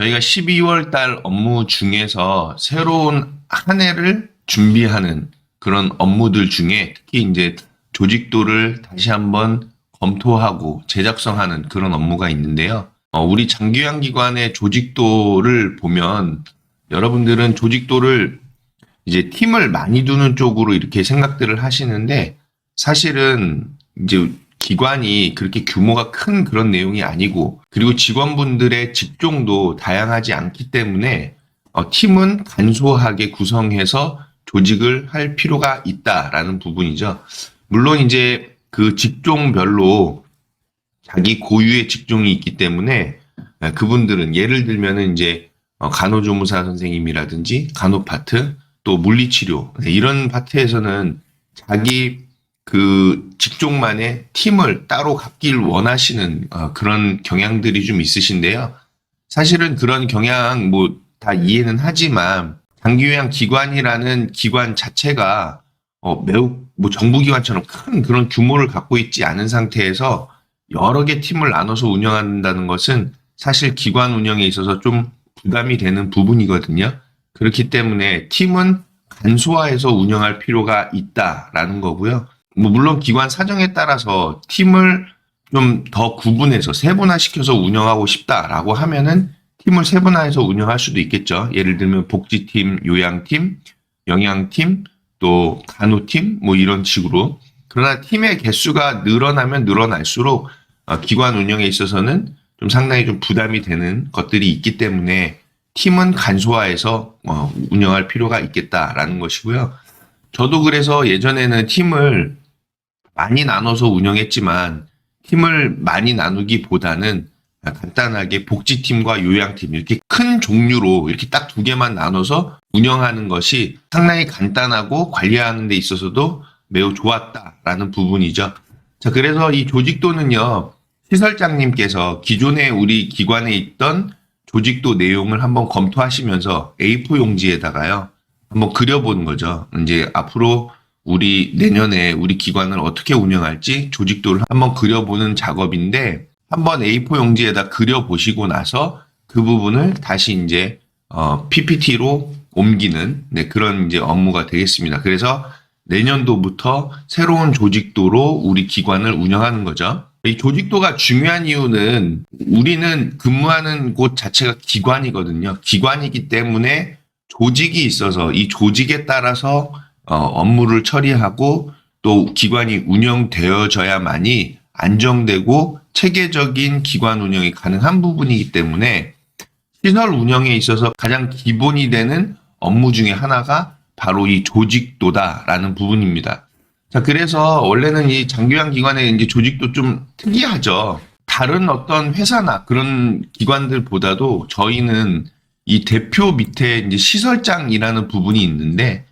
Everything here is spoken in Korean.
저희가 12월 달 업무 중에서 새로운 한 해를 준비하는 그런 업무들 중에 특히 이제 조직도를 다시 한번 검토하고 제작성하는 그런 업무가 있는데요. 어, 우리 장기관 기관의 조직도를 보면 여러분들은 조직도를 이제 팀을 많이 두는 쪽으로 이렇게 생각들을 하시는데 사실은 이제 기관이 그렇게 규모가 큰 그런 내용이 아니고 그리고 직원분들의 직종도 다양하지 않기 때문에 어, 팀은 간소하게 구성해서 조직을 할 필요가 있다라는 부분이죠. 물론 이제 그 직종별로 자기 고유의 직종이 있기 때문에 아, 그분들은 예를 들면은 이제 어, 간호조무사 선생님이라든지 간호 파트 또 물리치료 네, 이런 파트에서는 자기 그 직종만의 팀을 따로 갖길 원하시는 어, 그런 경향들이 좀 있으신데요. 사실은 그런 경향 뭐 다 이해는 하지만 장기요양 기관이라는 기관 자체가 어, 매우 뭐 정부기관처럼 큰 그런 규모를 갖고 있지 않은 상태에서 여러 개 팀을 나눠서 운영한다는 것은 사실 기관 운영에 있어서 좀 부담이 되는 부분이거든요. 그렇기 때문에 팀은 간소화해서 운영할 필요가 있다라는 거고요. 뭐 물론 기관 사정에 따라서 팀을 좀 더 구분해서 세분화시켜서 운영하고 싶다라고 하면은 팀을 세분화해서 운영할 수도 있겠죠. 예를 들면 복지팀, 요양팀, 영양팀, 또 간호팀 뭐 이런 식으로. 그러나 팀의 개수가 늘어나면 늘어날수록 어, 기관 운영에 있어서는 좀 상당히 좀 부담이 되는 것들이 있기 때문에 팀은 간소화해서 어, 운영할 필요가 있겠다라는 것이고요. 저도 그래서 예전에는 팀을 많이 나눠서 운영했지만 팀을 많이 나누기보다는 간단하게 복지팀과 요양팀 이렇게 큰 종류로 이렇게 딱 두 개만 나눠서 운영하는 것이 상당히 간단하고 관리하는 데 있어서도 매우 좋았다라는 부분이죠. 자, 그래서 이 조직도는요, 시설장님께서 기존에 우리 기관에 있던 조직도 내용을 한번 검토하시면서 A4 용지에다가요, 한번 그려보는 거죠. 이제 앞으로 우리 내년에 우리 기관을 어떻게 운영할지 조직도를 한번 그려보는 작업인데, 한번 A4 용지에다 그려보시고 나서 그 부분을 다시 이제 어, PPT로 옮기는 네, 그런 이제 업무가 되겠습니다. 그래서 내년도부터 새로운 조직도로 우리 기관을 운영하는 거죠. 이 조직도가 중요한 이유는 우리는 근무하는 곳 자체가 기관이거든요. 기관이기 때문에 조직이 있어서 이 조직에 따라서 어, 업무를 처리하고 또 기관이 운영되어져야만이 안정되고 체계적인 기관 운영이 가능한 부분이기 때문에 시설 운영에 있어서 가장 기본이 되는 업무 중에 하나가 바로 이 조직도다라는 부분입니다. 자, 그래서 원래는 이 장교양 기관의 이제 조직도 좀 특이하죠. 다른 어떤 회사나 그런 기관들보다도 저희는 이 대표 밑에 이제 시설장이라는 부분이 있는데